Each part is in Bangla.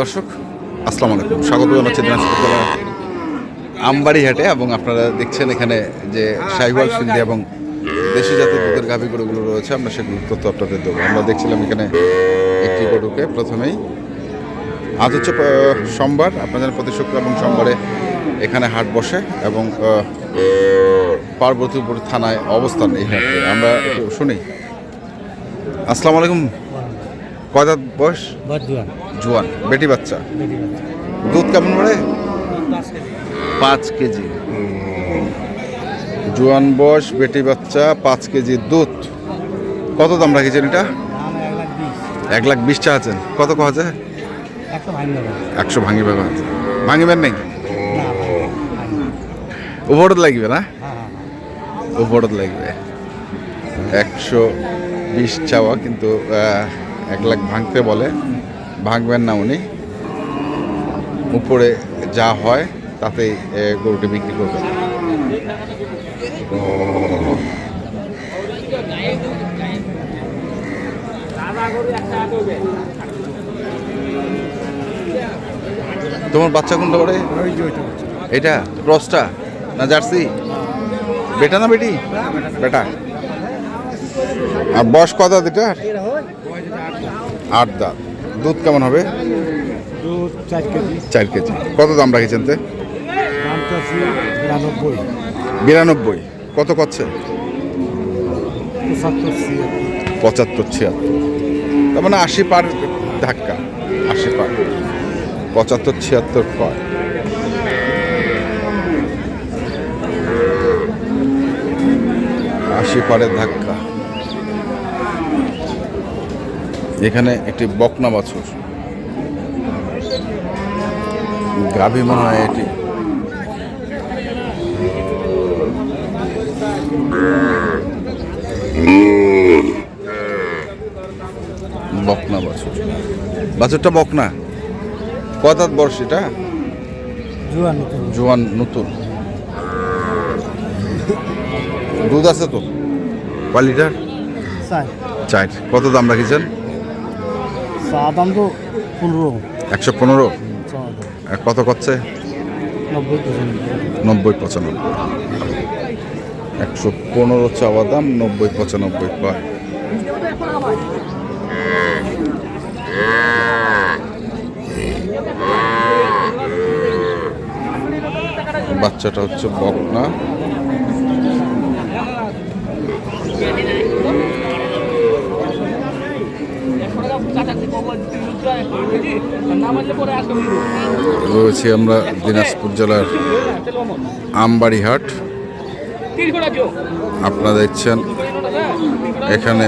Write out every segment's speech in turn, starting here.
দর্শক, আসসালামু আলাইকুম। স্বাগত জানাচ্ছি দিনাজপুর জেলা আমবাড়ি হাটে এবং আপনারা দেখছেন এখানে যে সাইবার সিন্ধি এবং দেশি জাতীয় দুধের গাভী গরুগুলো রয়েছে। আমরা সেগুলোর তথ্য আপনাদের দেবো। আমরা দেখছিলাম এখানে একটি গরুকে প্রথমেই। আজ হচ্ছে সোমবার। জানেন প্রতি শুক্র এবং সোমবারে এখানে হাট বসে এবং পার্বতীপুর থানায় অবস্থান এই হাটে। আমরা শুনি। আসসালামু আলাইকুম। কয় দাঁত বয়স? জোয়ান। বেটি বাচ্চা? দুধ কেমন পড়ে পাঁচ কেজি। জোয়ান বয়স বেটি বাচ্চা পাঁচ কেজি দুধ। কত দাম রাখিছেন এটা? এক লাখ বিশ। চা আছেন। কত কহ আছে একশো ভাঙ ভাঙি আছে ভাঙিবেন নাকি উপরত লাগবে না? হ্যাঁ হ্যাঁ। লাগবে। একশো বিশ চাওয়া কিন্তু এক লাখ ভাঙতে বলে ভাঙবেন না উনি। উপরে যা হয় তাতেই এ, গরুটি বিক্রি করবেন। তোমার বাচ্চা কোনটা করে এটা ক্রসটা না জার্সি? বেটা না বেটি? বেটা। আর বয়স কত দাঁত এটা আট দাঁত। দুধ কেমন হবে? চার কেজি। কত দাম রাখিছেন তে? বিরানব্বই। কত করছে পঁচাত্তর ছিয়াত্তর। তার মানে আশি পার ধাক্কা। আশি পার। পঁচাত্তর ছিয়াত্তর কয় আশি পারের ধাক্কা। এখানে একটি বকনা বাছুর গাভী মনে হয় এটি। বকনা বাছুর বাছুরটা বকনা। কত বর্ষ এটা? জোয়ান নতুন। দুধ আছে তো? কয় লিটার? চাই চার। কত দাম রাখিছেন? চা দাম তো পনেরো। একশো পনেরো? কত করছে নব্বই পঁচানব্বই। একশো পনেরো চাওয়া দাম নব্বই পঁচানব্বই বাচ্চাটা হচ্ছে বকনা। রয়েছি আমরা দিনাজপুর জেলার আমবাড়িহাট। আপনারা দেখছেন এখানে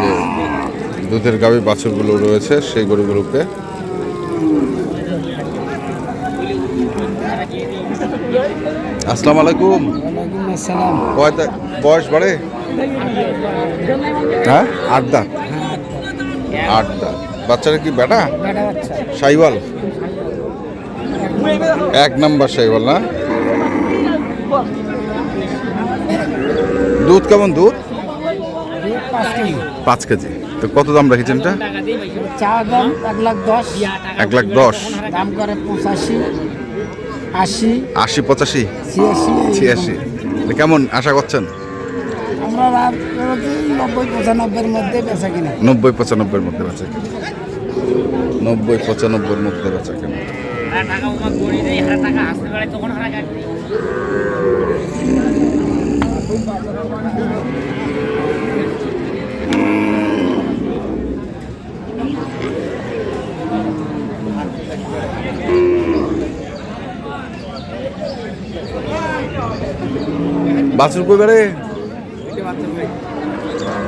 যে দুধের গাভী বাছুরগুলো রয়েছে, সেই গরুগুলোকে আসসালামু আলাইকুম। বয়স বাড়ে? হ্যাঁ? আট দাঁত। আট দাঁত। বাচ্চারা কি বেটা? সাইওয়াল? এক নাম্বার সাইওয়াল না? দুধ কেমন দুধ? দুধ পাঁচ কেজি। তো কত দাম রেখেছেন এটা? চা দাম এক লাখ দশ। এক লাখ দশ। দাম করে পঁচাশি আশি আশি পঁচাশি? ছিয়াশি। ছিয়াশি। কেমন আশা করছেন? আমরা নব্বই পঁচানব্বইয়ের মধ্যে বেচা কিনা। নব্বই পঁচানব্বইয়ের মধ্যে বেচা কেনা। নব্বই পঁচানব্বইয়ের মধ্যে বেচা বাছুর কই বেড়ে?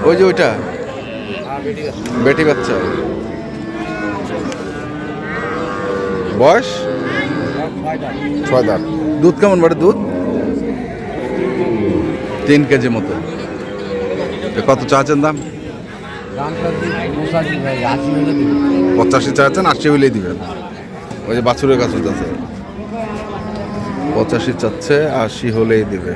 ওই যে ওইটা। বেটি বাচ্চা। বয়স? ছয় দাঁত দুধ কেমন বাড়ে দুধ? তিন কেজি মতো। কত চাচ্ছেন দাম? পঁচাশি চাচ্ছেন আশি হইলেই দিবেন। ওই যে বাছুরের কাছে আছে পঁচাশি চাচ্ছে, আশি হলেই দিবে।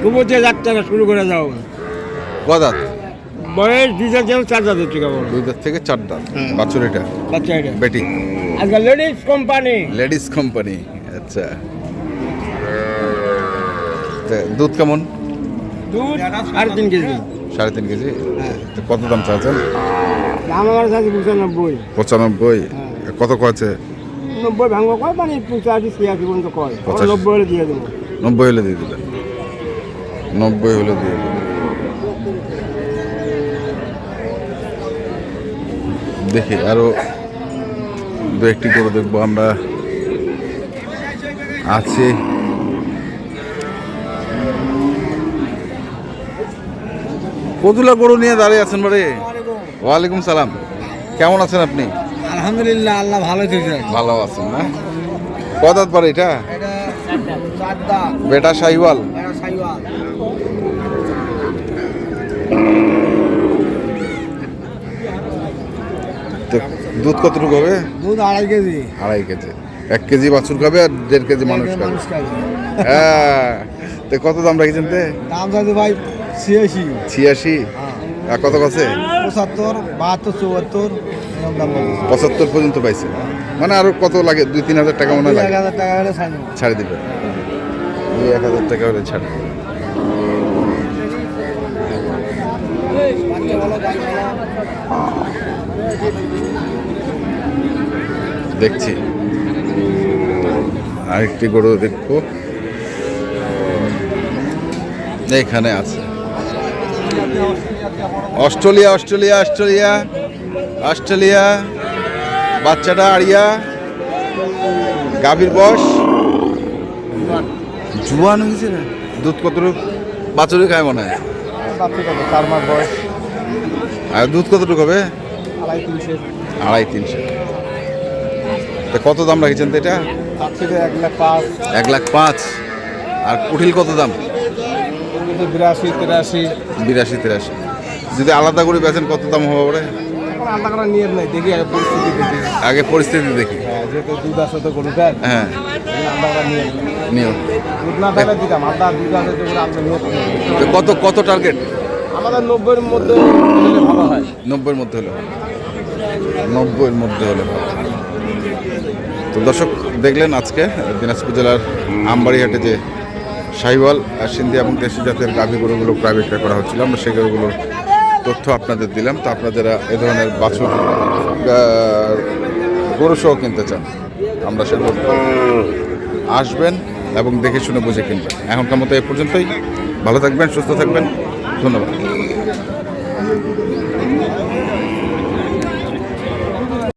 সমুদ্রে যাত্রা শুরু করে যাও কদাত? বয়স দুই হাজার যেমন চার হাজার টাকা বলো। দুই থেকে চার দাম বাছুর এটা বাচ্চা এটা বেটি? আচ্ছা লেডিস কোম্পানি লেডিস কোম্পানি আচ্ছা। দুধ কেমন? দুধ সাড়ে তিন কেজি। সাড়ে তিন কেজি? তো কত দাম চাচ্ছেন? পঁচানব্বই। পঁচানব্বই? কত কয়েছে নব্বই ভাঙবো কয় মানে পঁচাশি ছিয়াশি পর্যন্ত কয়। নব্বই হলে দিয়ে দেবো। নব্বই হলে দিয়ে দিবেন নব্বই হলে দিয়ে দিবেন দেখি আরও দু একটি করে দেখব আমরা। আছি। কতুলা গরু নিয়ে দাঁড়িয়ে আছেন বাড়ি? ওয়ালাইকুম। সালাম। কেমন আছেন আপনি? আলহামদুলিল্লাহ আল্লাহ ভালো ভালো আছেন না? কদাত পারে এটা? বেটা সাইওয়াল। দুধ কতটুকু হবে? দুধ আড়াই কেজি। আড়াই কেজি। এক কেজি বাছুর খাবে আর দেড় কেজি মানুষ খাবে। হ্যাঁ। তো কত দাম রাখছেন তে? দাম চাইছে ভাই ছিয়াশি। ছিয়াশি? আর কত কাছে পঁচাত্তর বাহাত্তর চুয়াত্তর। পঁচাত্তর পর্যন্ত পাইছে। মানে আরও কত লাগে? দুই তিন হাজার টাকা মনে হয় লাগে। এক হাজার টাকা হলে ছাড়ে দিবে। দুই এক হাজার টাকা হলে ছাড়। দেখছি। আরেকটি গরু দেখব। এখানে আছে। অস্ট্রেলিয়া অস্ট্রেলিয়া অস্ট্রেলিয়া অস্ট্রেলিয়া বাচ্চাটা আড়িয়া গাভীর বস জুয়ান হয়েছে না দুধ কতটুক বাছুরি খায় মনে হয়। চার মাস বয়স আর দুধ কতটুকু হবে? আড়াই তিনশো। তা কত দাম রাখছেন তো এটা? এক লাখ পাঁচ। আর কুঠিল কত দাম? বিরাশি তিরাশি। বিরাশি তিরাশি। যদি আলাদা করে বেচেন কত দাম হবে পরে এখন আলাদা করা নিয়ে নাই দেখি আগে পরিস্থিতি দেখি। আগে পরিস্থিতি দেখি। হ্যাঁ যেহেতু দুধ আছে তো গরু দেয় হ্যাঁ। কত কত টার্গেট আমাদের নব্বইয়ের মধ্যে ভালো হয়। নব্বইয়ের মধ্যে হলে। নব্বইয়ের মধ্যে হলে ভালো। তো দর্শক দেখলেন আজকে দিনাজপুর জেলার আমবাড়িহাটে যে সাহিওয়াল আর সিন্ধি এবং দেশি জাতের গাভী গরুগুলো প্রাইভেট করা হচ্ছিল। আমরা সেই গরুগুলোর তথ্য আপনাদের দিলাম। তো আপনারা এ ধরনের বাছুর গরু সহ কিনতে চান, আমরা সেগুলো আসবেন এবং দেখে শুনে বুঝে কিনবেন। এখনকার মতো এ পর্যন্তই। ভালো থাকবেন, সুস্থ থাকবেন। ধন্যবাদ।